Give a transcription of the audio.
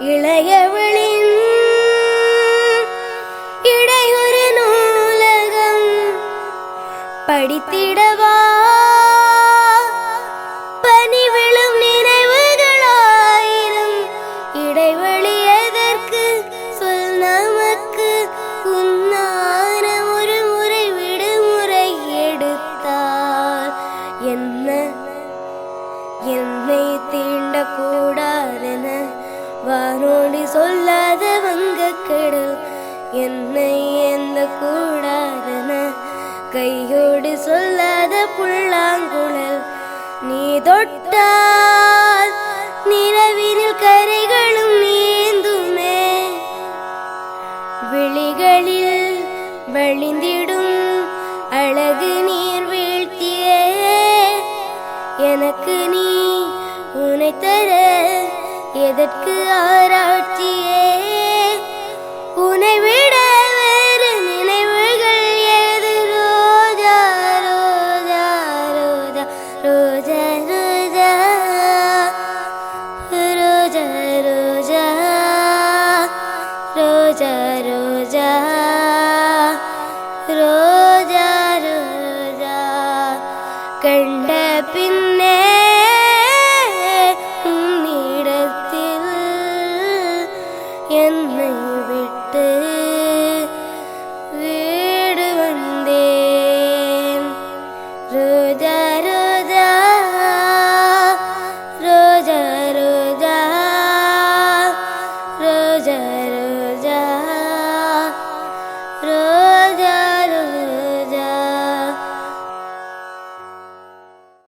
இளையவளின் இடையொரு நூலகம் படித்திடவா? பனி விழும் நினைவுகளாயிரம் இடைவெளி எதற்கு? சொல் நமக்கு உன்னான ஒரு முறை விடுமுறை எடுத்தால் என்ன? என்னை தீண்டக்கூடாதென வானொலி சொல்லாத வங்க கடல் என்னை எந்த கூடாதன? கையோடு சொல்லாத புல்லாங்குழல் நீ தொட்டால் நிலவினில் கரைகளும் நீந்துமே. விழிகளில் வழிந்திடும் அழகு நீர் வீழ்த்தியே. எனக்கு நீ உனை தர எதற்கு ஆராய்ச்சியே உனை விட வேறு நினைவுகள் ஏது ரோஜா ரோஜா ரோஜா ரோஜா ரோஜா ரோஜா ரோஜா ரோஜா ரோஜா ரோஜா ரோஜா கண்ட பின்